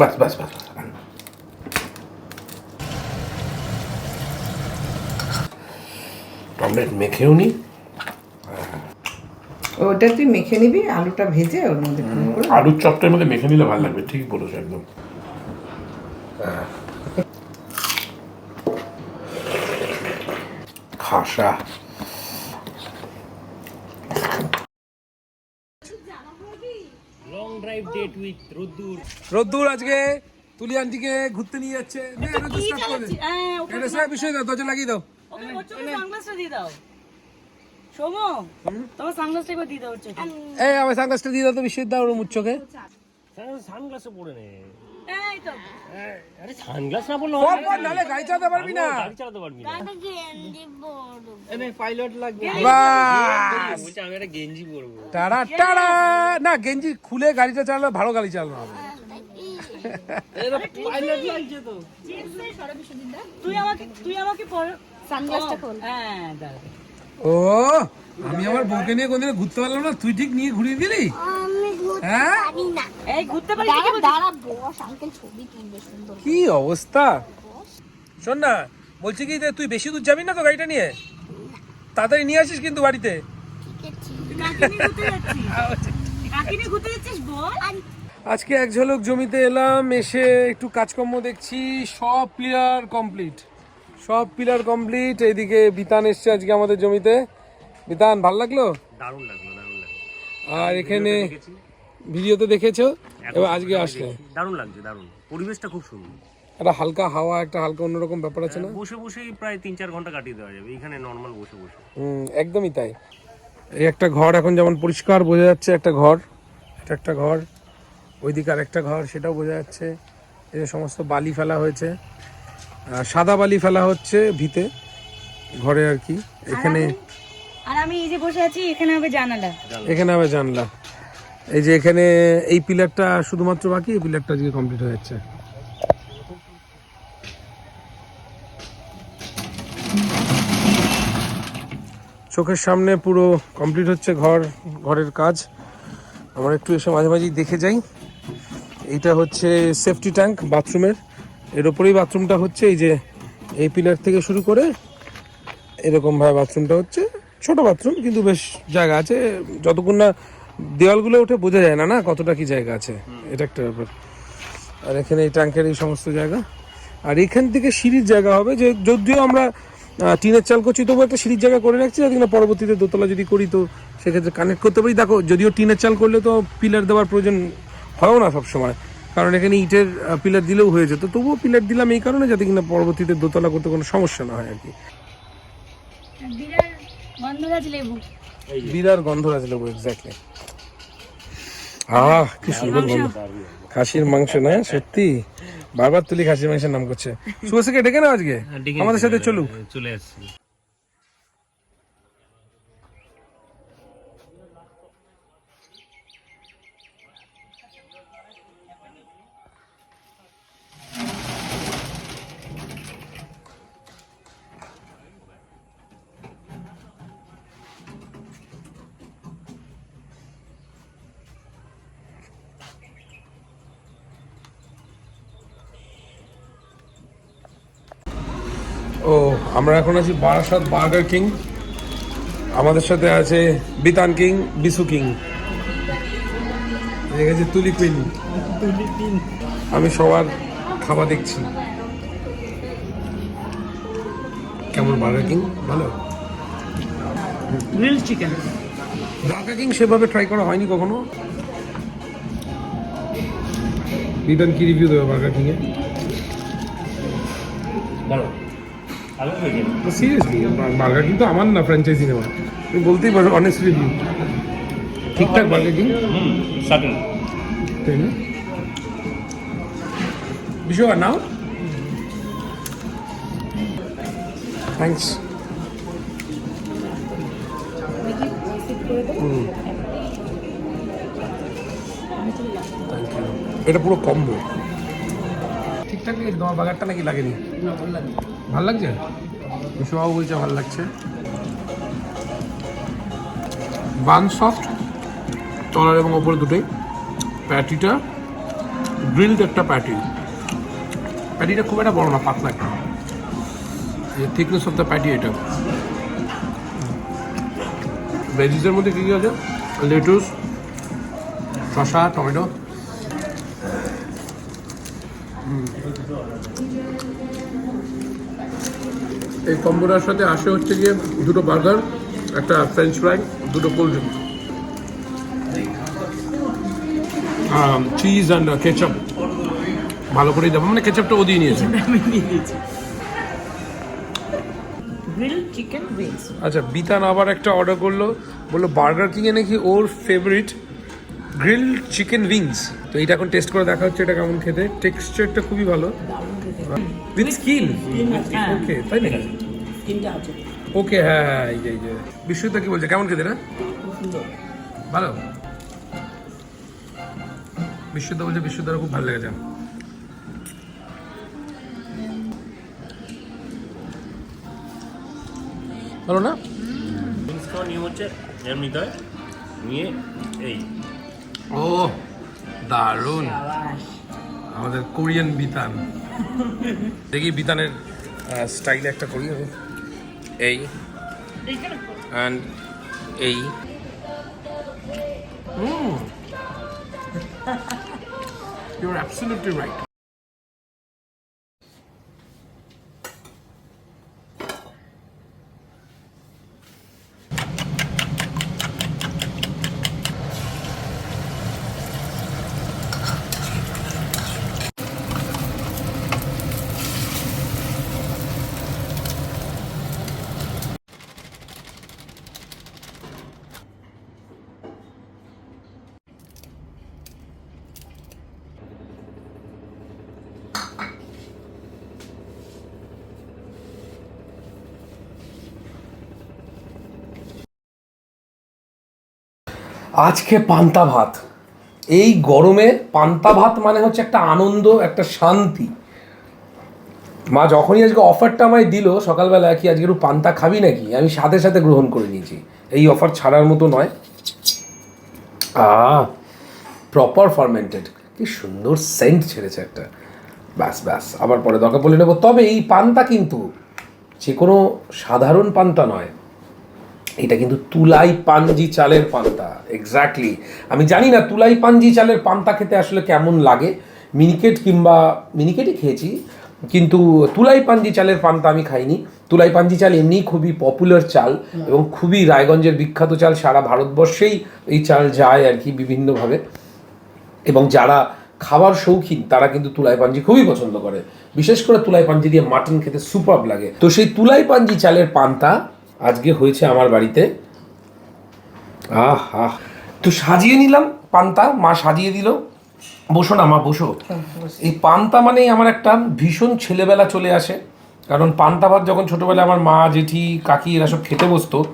বাস বাস বাস tomato মেখেও নি। ওটা তুই মেখে নিবি আলুটা ভেজে ওর মধ্যে আলুর চপটার মধ্যে মেখে নিলে ভালো লাগবে ঠিক বলেছ একদম। খাসা। রোদ্দুর। রোদ্দুর আজকে তুলি আন্টিকে ঘুরতে নিয়ে যাচ্ছে। এটা। হ্যাঁ, এটা স্যার বিষয় দাও। দরজা লাগিয়ে দাও। দাও। এই আমার সানগ্লাসটা দিয়ে দাও তো বিশ্বের দাও ওর মুচ্ছকে সানগ্লাসে পড়ে নে। আরে সানগ্লাস না পরলে পর পর নালে গাড়ি চালাতে পারবি না। গাড়ি চালাতে পারবি না। বাস। বলছে আমি একটা গেঞ্জি পরবো। টাড়া টাড়া। না গেঞ্জি খুলে গাড়িটা চালালে ভালো গাড়ি চালানো হবে। তুই আমাকে তুই আমাকে সানগ্লাসটা খোল। হ্যাঁ দাঁড়া। ও আমি আমার বউকে নিয়ে কোনদিন ঘুরতে পারলাম না তুই ঠিক নিয়ে ঘুরিয়ে দিলি? ঘুরতে পারি দাঁড়া দাঁড়া বস আঙ্কেল ছবি তুলবে সুন্দর কি অবস্থা? শোন না বলছি কি যে তুই বেশি দূর যাবি না তো গাড়িটা নিয়ে? তাড়াতাড়ি নিয়ে আসিস কিন্তু বাড়িতে। বল। আজকে এক ঝলক জমিতে এলাম এসে একটু কাজকর্ম দেখছি সব পিলার কমপ্লিট সব পিলার কমপ্লিট এইদিকে বিতান এসছে আজকে আমাদের জমিতে। বিতান ভালো লাগল? দারুণ লাগল দারুণ লাগল। আর এখানে ভিডিওতে দেখেছ? এবার আজকে আসলে। দারুণ লাগছে দারুণ। পরিবেশটা খুব সুন্দর। একটা হালকা হাওয়া একটা হালকা অন্যরকম ব্যাপার আছে না? বসে বসেই প্রায় তিন চার ঘণ্টা কাটিয়ে দেওয়া যাবে। এখানে নর্মাল বসে বসে। হুম একদমই তাই। এই একটা ঘর এখন যেমন পরিষ্কার বোঝা যাচ্ছে একটা ঘর এটা একটা ঘর ওইদিকে আর একটা ঘর সেটাও বোঝা যাচ্ছে। এই যে সমস্ত বালি ফেলা হয়েছে। আর সাদা বালি ফেলা হচ্ছে ভিতে ঘরে আর কি। এখানে আর আমি এই যে বসে আছি এখানে হবে জানালা। এখানে আবার জানলা। এই যে এখানে এই পিলারটা শুধুমাত্র বাকি, এই পিলারটা আজকে কমপ্লিট হয়ে যাচ্ছে। চোখের সামনে পুরো কমপ্লিট হচ্ছে ঘর, ঘরের কাজ। আমরা একটু এসে মাঝে মাঝেই দেখে যাই। এইটা হচ্ছে সেফটি ট্যাঙ্ক বাথরুমের এর ওপরেই বাথরুমটা হচ্ছে, এই যে এই পিলার থেকে শুরু করে এরকমভাবে বাথরুমটা হচ্ছে। ছোট বাথরুম কিন্তু বেশ জায়গা আছে। যতক্ষণ না দেওয়ালগুলো উঠে বোঝা যায় না না? কতটা কি জায়গা আছে? এটা একটা ব্যাপার। আর এখানে এই ট্যাঙ্কের এই সমস্ত জায়গা। আর এখান থেকে সিঁড়ির জায়গা হবে যে যদিও আমরা টিনের চাল করছি তবু একটা সিঁড়ির জায়গা করে রাখছি যাতে কিনা পরবর্তীতে দোতলা যদি করি তো সেক্ষেত্রে কানেক্ট করতে পারি। দেখো যদিও টিনের চাল করলে তো পিলার দেওয়ার প্রয়োজন হয়ও না সবসময়। কারণ এখানে ইটের পিলার দিলেও হয়ে যেত তবুও পিলার দিলাম এই কারণে যাতে কিনা পরবর্তীতে দোতলা করতে কোনো সমস্যা না হয় আর কি। গন্ধরাজ লেবু। বিরার গন্ধরাজ লেবু এক্স্যাক্টলি আহ কি সুন্দর গন্ধ। খাসির মাংস না? সত্যি? বারবার তুলি খাসির মাংসের নাম করছে। সুভাষকে ডেকে নাও আজকে। আমাদের সাথে চলুক। চলে আসছি। আমরা এখন আছি বারাসাত বার্গার কিং। আমাদের সাথে আছে বিতান কিং বিসু কিং। দেখেছি তুলি কুইন। আমি সবার খাবার দেখছি। কেমন বার্গার কিং? ভালো? গ্রিল চিকেন বার্গার কিং সেভাবে ট্রাই করা হয়নি কখনো? বিতান কি রিভিউ দেবে Burger King seriously Burger King তো আমার না ফ্র্যাঞ্চাইজি নেওয়া তুমি বলতেই পারো অনেস্ট রিভিউ ঠিকঠাক বার্গার কিং? সাটেল তাই না? নাও। থ্যাংকস এটা পুরো কম্বো ঠিকঠাক তোমার বাগারটা নাকি লাগেনি? ভালো লাগছে? বিশুবাবু বলছে ভালো লাগছে। বান সফট তলার এবং ওপরে দুটোই। প্যাটিটা গ্রিলড একটা প্যাটি। প্যাটিটা খুব একটা বড় না, পাতলা একটা। থিকনেস অফ দ্য প্যাটি এটা। ভেজিসের মধ্যে কী কী আছে? লেটুস শসা, টমেটো। এই কম্বোটার সাথে আসে হচ্ছে গিয়ে দুটো বার্গার একটা ফ্রেঞ্চ ফ্রাই দুটো cold drink cheese and ketchup ভালো করেই দেবো মানে কেচাপটা ও দিয়ে নিয়েছে। গ্রিল চিকেন উইংস আচ্ছা বিতান আবার একটা অর্ডার করল বলল বার্গার কিংয়ে নাকি ওর ফেভারিট গ্রিল চিকেন উইংস তো এটা এখন টেস্ট করে দেখা হচ্ছে এটা কেমন খেতে। টেক্সচারটা খুবই ভালো। উইথ স্কিন ওকে তাই না ওকে হ্যাঁ হ্যাঁ এই যে এই যে। বিশ্বজিৎ কি বলছে? কেমন খেতে না ভালো? বিশ্বজিৎ বলছে বিশ্বজিৎ খুব ভালো লেগেছে। ভালো না? নিয়ম হচ্ছে এরম নিতে নিয়ে এই ও দারুণ। আমাদের কোরিয়ান বিতান। দেখি বিতানের স্টাইলে একটা করি এই। অ্যান্ড এই। You're absolutely right. আজকে পান্তা ভাত। এই গরমে পান্তা ভাত মানে হচ্ছে একটা আনন্দ, একটা শান্তি। মা যখনই আজকে অফারটা আমায় দিল, সকালবেলা কি আজকে একটু পান্তা খাবি নাকি? আমি সাথে সাথে গ্রহণ করে নিয়েছি। এই অফার ছাড়ার মতো নয়। আ প্রপার ফার্মেন্টেড কি সুন্দর সেন্ট ছেড়েছে একটা। ব্যাস ব্যাস, আবার পরে দরকার বলে নেব। তবে এই পান্তা কিন্তু যে কোনো সাধারণ পান্তা নয়। এটা কিন্তু তুলাই পাঞ্জি চালের পান্তা এক্স্যাক্টলি আমি জানি না তুলাই পাঞ্জি চালের পান্তা খেতে আসলে কেমন লাগে, মিনিকেট কিংবা মিনিকেটই খেয়েছি, কিন্তু তুলাই পাঞ্জি চালের পান্তা আমি খাইনি। তুলাই পাঞ্জি চাল এমনি খুবই পপুলার চাল এবং খুবই রায়গঞ্জের বিখ্যাত চাল সারা ভারতবর্ষেই এই চাল যায় আর কি বিভিন্নভাবে। এবং যারা খাবার শৌখিন, তারা কিন্তু তুলাই পাঞ্জি খুবই পছন্দ করে। বিশেষ করে তুলাই পাঞ্জি দিয়ে মাটন খেতে সুপার লাগে। তো সেই তুলাই পাঞ্জি চালের পান্তা আজকে হয়েছে আমার বাড়িতে। আহ। আহ তো সাজিয়ে নিলাম পান্তা মা সাজিয়ে দিল। বসো না মা বসো। এই পান্তা মানেই আমার একটা ভীষণ ছেলেবেলা চলে আসে। কারণ পান্তা ভাত যখন ছোটোবেলায় আমার মা জেঠি কাকি এরা সব খেতে বসতো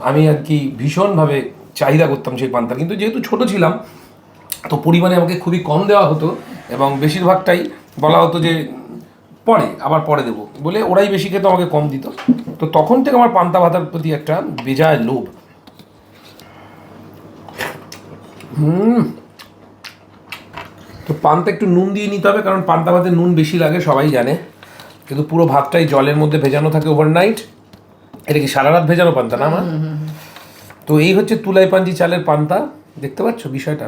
আমি আর কি ভীষণভাবে চাহিদা করতাম সেই পান্তা। কিন্তু যেহেতু ছোট ছিলাম তো পরিমাণে আমাকে খুবই কম দেওয়া হতো এবং বেশিরভাগটাই বলা হতো যে পরে আবার পরে দেবো। বলে ওরাই বেশি খেতে আমাকে কম দিত। তো তখন থেকে আমার পান্তা ভাতার প্রতি একটা বেজায় লোভ। হুম। তো পান্তা একটু নুন দিয়ে নিতে হবে কারণ পান্তা ভাতে নুন বেশি লাগে সবাই জানে। কিন্তু পুরো ভাতটাই জলের মধ্যে ভেজানো থাকে ওভারনাইট এটা কি সারা রাত ভেজানো পান্তা না আমার তো এই হচ্ছে তুলাই পাঞ্জি চালের পান্তা। দেখতে পাচ্ছ বিষয়টা?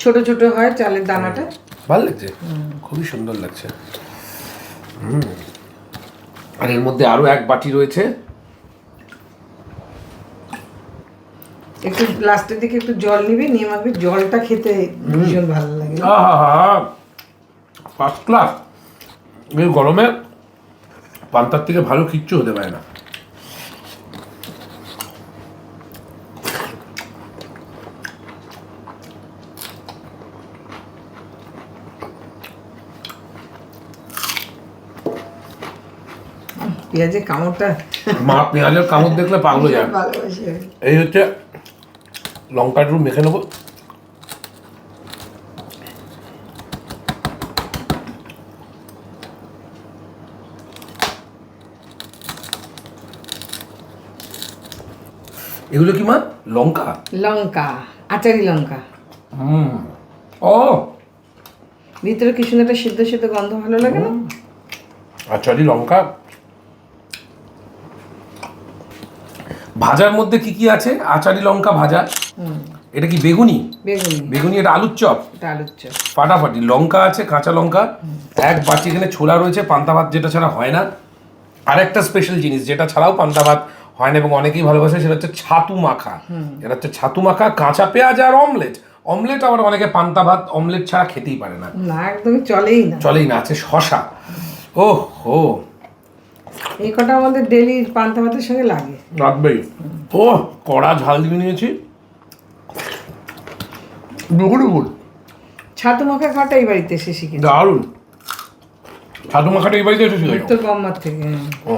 ছোট ছোট হয় চালের দানাটা? ভালো লাগছে? খুবই সুন্দর লাগছে। আর এর মধ্যে আরও এক বাটি রয়েছে। একটু লাস্টের দিকে একটু জল নিবি নিয়ে মাখবি জলটা খেতে ভীষণ ভালো লাগে। ফার্স্ট ক্লাস এই গরমে পান্তার থেকে ভালো কিচ্ছু হতে পারে না। পেঁয়াজের কামড়টা? মা পেঁয়াজের কামড় দেখলে পাগল যায় এই হচ্ছে লঙ্কা একটু মেখে নেব। এগুলো কি মা? লঙ্কা? লঙ্কা আচারি লঙ্কা। হুম। ও! ভিতরে কি সুন্দর একটা সিদ্ধ সিদ্ধ গন্ধ ভালো লাগে না? আচারি লঙ্কা? ভাজার মধ্যে কি কি আছে? আচারি লঙ্কা ভাজা। এটা কি বেগুনি? বেগুনি। বেগুনি এটা আলুর চপ? এটা আলুর চপ। ফাটাফাটি। লঙ্কা আছে কাঁচা লঙ্কা। এক বাটি এখানে ছোলা রয়েছে পান্তা ভাত যেটা ছাড়া হয় না। আর একটা স্পেশাল জিনিস যেটা ছাড়াও পান্তা ভাত হয় না এবং অনেকেই ভালোবাসে সেটা হচ্ছে ছাতু মাখা। এটা হচ্ছে ছাতু মাখা কাঁচা পেঁয়াজ আর অমলেট। অমলেট আবার অনেকে পান্তা ভাত অমলেট ছাড়া খেতেই পারে না। না একদমই চলেই না। চলেই না আছে শশা। ও হো এই কটা আমাদের ডেলি পান্তা ভাতের সঙ্গে লাগে। রাখবেই ও কড়া ঝাল দিয়ে নিয়েছি। ডুগুর ছাতু মাখা খাওয়াটা এই বাড়িতে এসে শিখেছি। দারুণ। ছাতু মাখাটা এই বাড়িতে এসে শিখেছো উত্তর বম্মার থেকে হ্যাঁ। ও।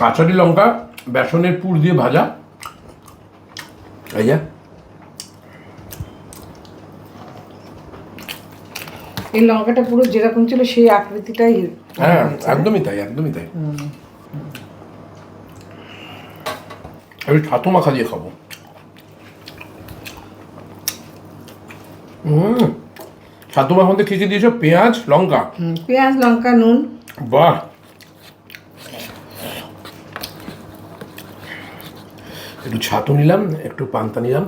আচারি লঙ্কা বেসনের পুর দিয়ে ভাজা। এই যে। এই লঙ্কাটা পুরো যেরকম ছিল সেই আকৃতিটাই হ্যাঁ একদমই তাই একদমই তাই। আমি ছাতু মাখা দিয়ে খাব। হুম ছাতু মাখার মধ্যে কী কী দিয়েছ? পেঁয়াজ লঙ্কা। পেঁয়াজ লঙ্কা নুন। বাহ। একটু ছাতু নিলাম একটু পান্তা নিলাম।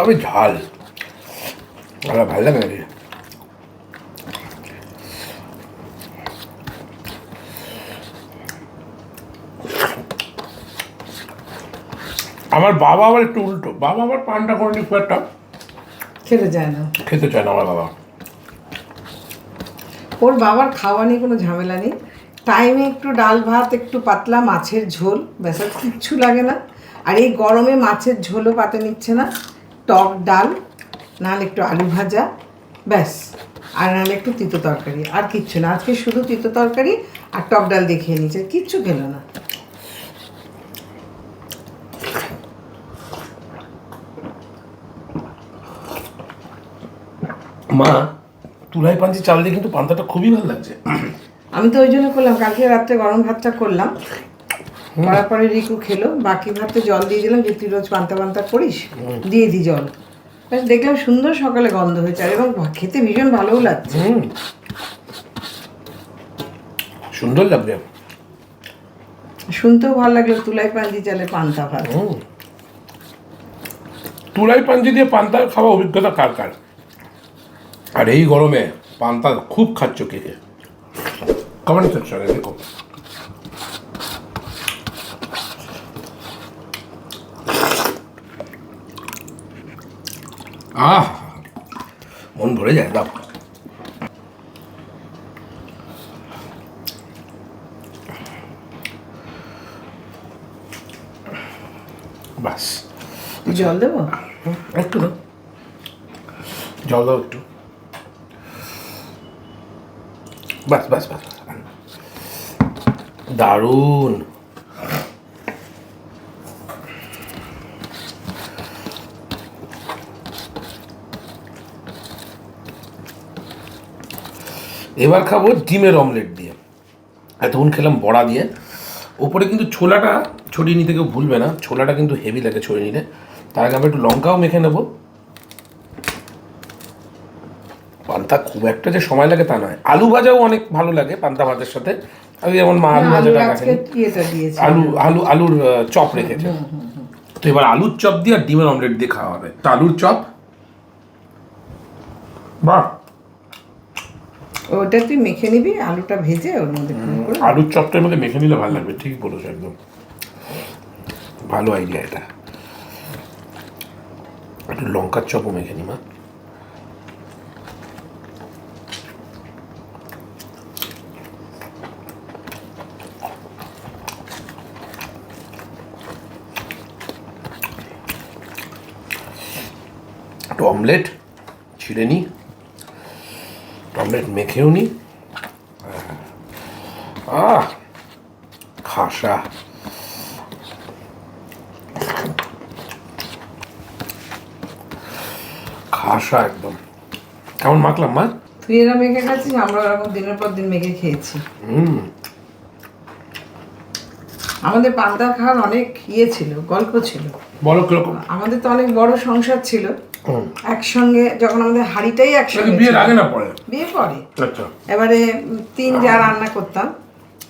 হবে ঝাল। আমার ভালো লাগে নাকি? আমার বাবা আবার একটু উল্টো। বাবা আবার পানটা করেনি খুব একটা খেতে যায় না। খেতে চায় না আমার বাবা। ওর বাবার খাওয়া নিয়ে কোনো ঝামেলা নেই। টাইমে একটু ডাল ভাত একটু পাতলা মাছের ঝোল ব্যাস কিচ্ছু লাগে না। আর এই গরমে মাছের ঝোলও পাতে নিচ্ছে না। টক ডাল নাহলে একটু আলু ভাজা ব্যাস। আর নাহলে একটু তিতো তরকারি। আর কিচ্ছু না। আজকে শুধু তিতো তরকারি আর টক ডাল দিয়ে খেয়ে নিচ্ছে কিচ্ছু খেলো না। মা তুলাই পাঞ্জি চাল দিয়ে কিন্তু পান্তাটা খুবই ভালো লাগছে। আমি তো ওই জন্য করলাম। কালকে রাত্রে গরম ভাতটা করলাম। করার পরে রিকু খেলো বাকি ভাতে জল দিয়ে দিলাম যে তুই রোজ পান্তা পান্তা করিস দিয়ে দি জল। ব্যাস দেখলাম সুন্দর সকালে গন্ধ হয়েছে আর এবং খেতে ভীষণ ভালোও লাগছে। সুন্দর লাগবে। শুনতেও ভালো লাগল তুলাই পাঞ্জি চালে পান্তা ভাত। তুলাই পাঞ্জি দিয়ে পান্তা খাওয়া অভিজ্ঞতা কার কার? আর এই গরমে পান্তা খুব খাচ্ছ কে কে? কমেন্ট সেকশনে দেখো। আহ। মন ভরে যায় দাও। বাস। জল দেবো? একটু না জল দাও একটু। বাস বাস বাস। দারুণ। এবার খাব ডিমের অমলেট দিয়ে। এতক্ষণ খেলাম বড়া দিয়ে। ওপরে কিন্তু ছোলাটা ছড়িয়ে নিতে কেউ ভুলবে না। ছোলাটা কিন্তু হেভি লাগে ছড়িয়ে নিলে তার আগে আমরা একটু লঙ্কাও মেখে নেব। পান্তা খুব একটা যে সময় লাগে তা নয়। আলু ভাজাও অনেক ভালো লাগে পান্তা ভাতের সাথে। আমি যেমন মা আলু আলু ভাজাটা আলু আলু আলুর চপ রেখেছে। তো এবার আলুর চপ দিয়ে আর ডিমের অমলেট দিয়ে খাওয়া হবে। তো আলুর চপ? বাহ! ওটা তুই মেখে নিবি, আলুটা ভেজে ওর মধ্যে আলুর চপটার মধ্যে মেখে নিলে ভালো লাগবে, ঠিক বলেছ একদম। ভালো আইডিয়া এটা। একটু লঙ্কার চপও মেখে নি, মা। একটু অমলেট ছিঁড়ে নিই অমলেট মেখেও নিই আহ খাসা। খাসা একদম। কেমন মাখলাম মা? তুই এরা মেখে খাচ্ছিস আমরা ওরকম দিনের পর দিন মেখে খেয়েছি। হুম। আমাদের পান্তা খাওয়ার অনেক ইয়ে ছিল গল্প ছিল। বলো কীরকম? আমাদের তো অনেক বড় সংসার ছিল। একসঙ্গে যখন আমাদের হাড়িটাই একসঙ্গে বিয়ের আগে না পরে? বিয়ে পরে। আচ্ছা। এবারে তিন যা রান্না করতাম।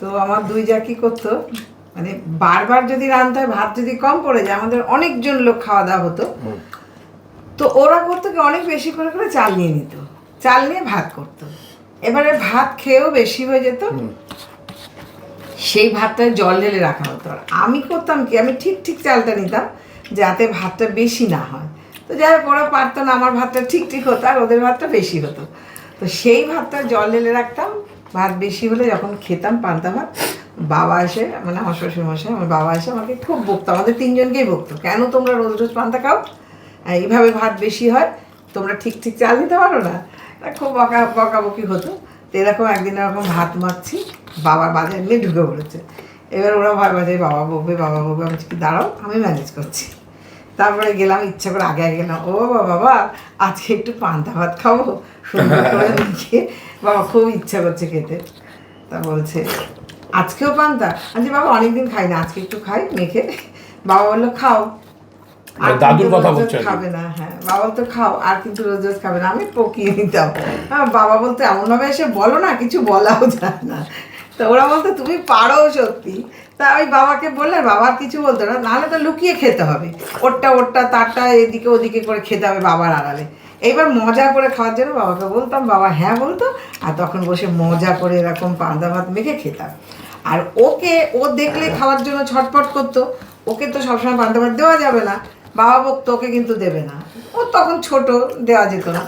তো আমার দুই যা কি করতো মানে বারবার যদি রান্নতে হয় ভাত যদি কম পড়ে যায় আমাদের অনেকজন লোক খাওয়া দাওয়া হতো তো ওরা করতো কি অনেক বেশি করে করে চাল নিয়ে নিত। চাল নিয়ে ভাত করতো। এবারে ভাত খেয়েও বেশি হয়ে যেত। সেই ভাতটা জল ঢেলে রাখা হতো। আর আমি করতাম কি আমি ঠিক ঠিক চালটা নিতাম যাতে ভাতটা বেশি না হয়। তো যাই হোক, ওরা পারতো না, আমার ভাতটা ঠিক ঠিক হতো আর ওদের ভাতটা বেশি হতো। তো সেই ভাতটা জল ঢেলে রাখতাম, ভাত বেশি হলে যখন খেতাম পান্তা ভাত, বাবা এসে মানে আমার শ্বশুর মশাই, আমার বাবা এসে আমাকে খুব বকতো, আমাদের তিনজনকেই বকতো, কেন তোমরা রোজ রোজ পান্তা খাও? এইভাবে ভাত বেশি হয়, তোমরা ঠিক ঠিক চাল দিতে পারো না? খুব বকা, বকাবকি হতো। তো এরকম একদিন এরকম ভাত মারছি বাবা বাজার নিয়ে ঢুকে পড়েছে। এবার ওরা ভয় বাজায় বাবা বকবে বাবা বকবে, আমি দাঁড়াও, আমি ম্যানেজ করছি। তারপরে গেলাম ইচ্ছা করে আগে আগে গেলাম। ও বাবা আজকে একটু পান্তা ভাত খাব? সুন্দর করে মেখে বাবা খুব ইচ্ছা করছে খেতে। তা বলছে আজকেও পান্তা? আজকে বাবা অনেকদিন খাই না আজকে একটু খাই মেখে। বাবা বলল খাও। মানে দাদুর কথা রোজ রোজ বলছে আর কি। খাবে না হ্যাঁ। বাবা তো খাও আর কিন্তু রোজ রোজ খাবে না। আমি পকিয়ে নিতাম হ্যাঁ বাবা বলতে এমনভাবে এসে বলো না কিছু বলাও যায় না। তো ওরা বলতো তুমি পারো সত্যি। তা ওই বাবাকে বললে বাবা আর কিছু বলতো না, নাহলে তো লুকিয়ে খেতে হবে। ওরটা ওরটা, তারটা, এদিকে ওদিকে করে খেতে হবে বাবার আড়ালে। এইবার মজা করে খাওয়ার জন্য বাবাকে বলতাম, বাবা হ্যাঁ বলতো। আর তখন বসে মজা করে এরকম পান্তা ভাত মেখে খেতাম। আর ওকে, ও দেখলে খাওয়ার জন্য ছটপট করতো। ওকে তো সবসময় পান্তা ভাত দেওয়া যাবে না। বাবা বকতো, ওকে কিন্তু দেবে না। ও তখন ছোট, দেওয়া যেত না।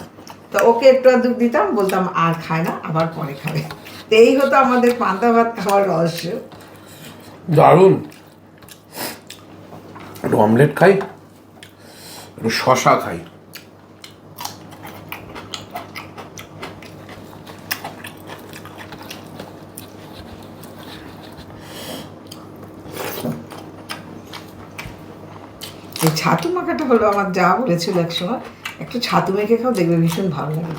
তো ওকে একটু দুধ দিতাম, বলতাম, আর খায় না, আবার পরে খাবে। তো এই হতো আমাদের পান্তা ভাত খাওয়ার রহস্য। দারুণ। একটু অমলেট খাই একটু শশা খাই। এই ছাতু মাখাটা হলো আমার যা বলেছিল এক সময় একটু ছাতু মেখে খাও দেখবে ভীষণ ভালো লাগে।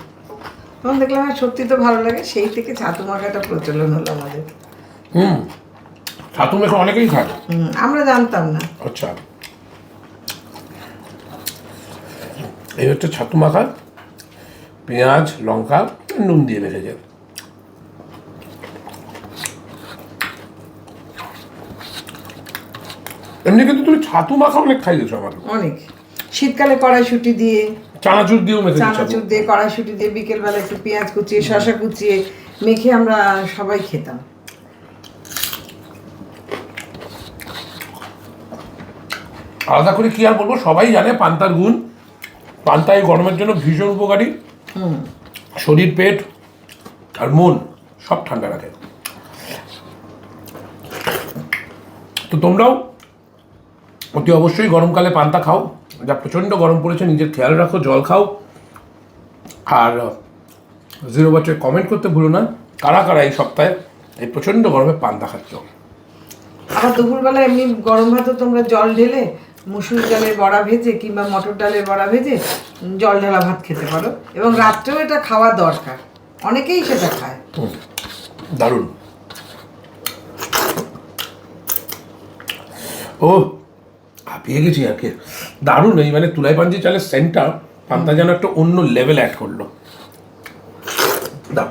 তখন দেখলাম হ্যাঁ সত্যি তো ভালো লাগে। সেই থেকে ছাতু মাখাটা প্রচলন হলো আমাদের। হুম। ছাতু মেখে অনেকেই খায়। আমরা জানতাম না। আচ্ছা। এই হচ্ছে ছাতু মাখা পেঁয়াজ লঙ্কা নুন দিয়ে মেখেছে এমনি কিন্তু তুমি ছাতু মাখা অনেক খাই দিয়েছ আমার অনেক। শীতকালে কড়াইশুটি দিয়ে চানাচুর দিয়েও মেখে চানাচুর দিয়ে কড়াইশুটি দিয়ে বিকেলবেলা একটু পেঁয়াজ কুচিয়ে শশা কুচিয়ে মেখে আমরা সবাই খেতাম। আলাদা করে কি আর বলব? সবাই জানে পান্তার গুণ। পান্তা এই গরমের জন্য ভীষণ উপকারী। শরীর পেট আর মন সব ঠান্ডা রাখে। তো তোমরাও অতি অবশ্যই গরমকালে পান্তা খাও। যা প্রচণ্ড গরম পড়েছে নিজের খেয়াল রাখো জল খাও। আর জিরো বাচ্চায় কমেন্ট করতে ভুলো না। কারা কারা এই সপ্তাহে এই প্রচণ্ড গরমে পান্তা খাচ্ছ? আবার দুপুরবেলা এমনি গরম ভাতও তোমরা জল ঢেলে মুসুর ডালের বড়া ভেজে কিংবা মটর ডালের বড়া ভেজে জল ঢালা ভাত খেতে পারো। এবং রাত্রেও এটা খাওয়া দরকার। অনেকেই সেটা খায়। দারুণ। ও, হাঁপিয়ে গেছি আর কি দারুণ এই মানে তুলাই পাঞ্জি চালের সেন্টটা পান্তা যেন একটা অন্য লেভেল অ্যাড করল। দাও।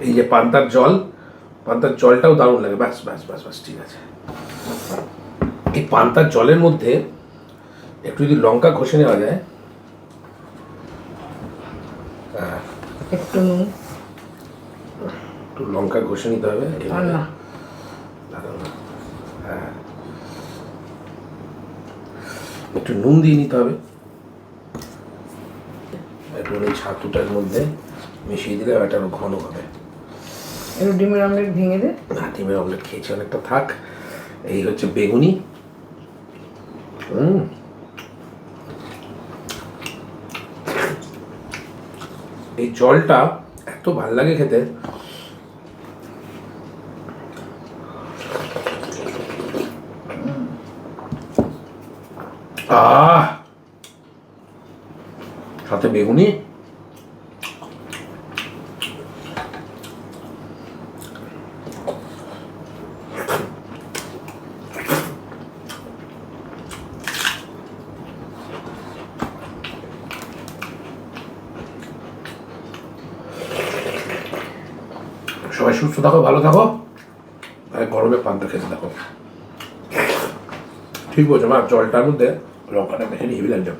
এই যে পান্তার জল, পান্তার জলটাও দারুণ লাগে। ব্যাস ব্যাস ব্যাস ব্যাস, ঠিক আছে। এই পান্তার জলের মধ্যে একটু যদি লঙ্কা ঘষে নেওয়া যায় একটু নুন। একটু লঙ্কা ঘষে নিতে হবে হ্যাঁ। একটু নুন দিয়ে নিতে হবে। একটু ওই ছাতুটার মধ্যে মিশিয়ে দিলে এটা আরও ঘন হবে। একটু ডিমের অমলেট ভেঙে দে। না ডিমের অমলেট খেয়েছি অনেকটা থাক। এই হচ্ছে বেগুনি। হুম। এই জলটা এত ভালো লাগে খেতে। আহ! সাথে বেগুনি সবাই সুস্থ থাকো, ভালো থাকো। আর গরমে পান্তা খেতে থাকো। ঠিক বলছো, মা, জলটার মধ্যে লঙ্কাটা মেখে নিয়ে লাগছে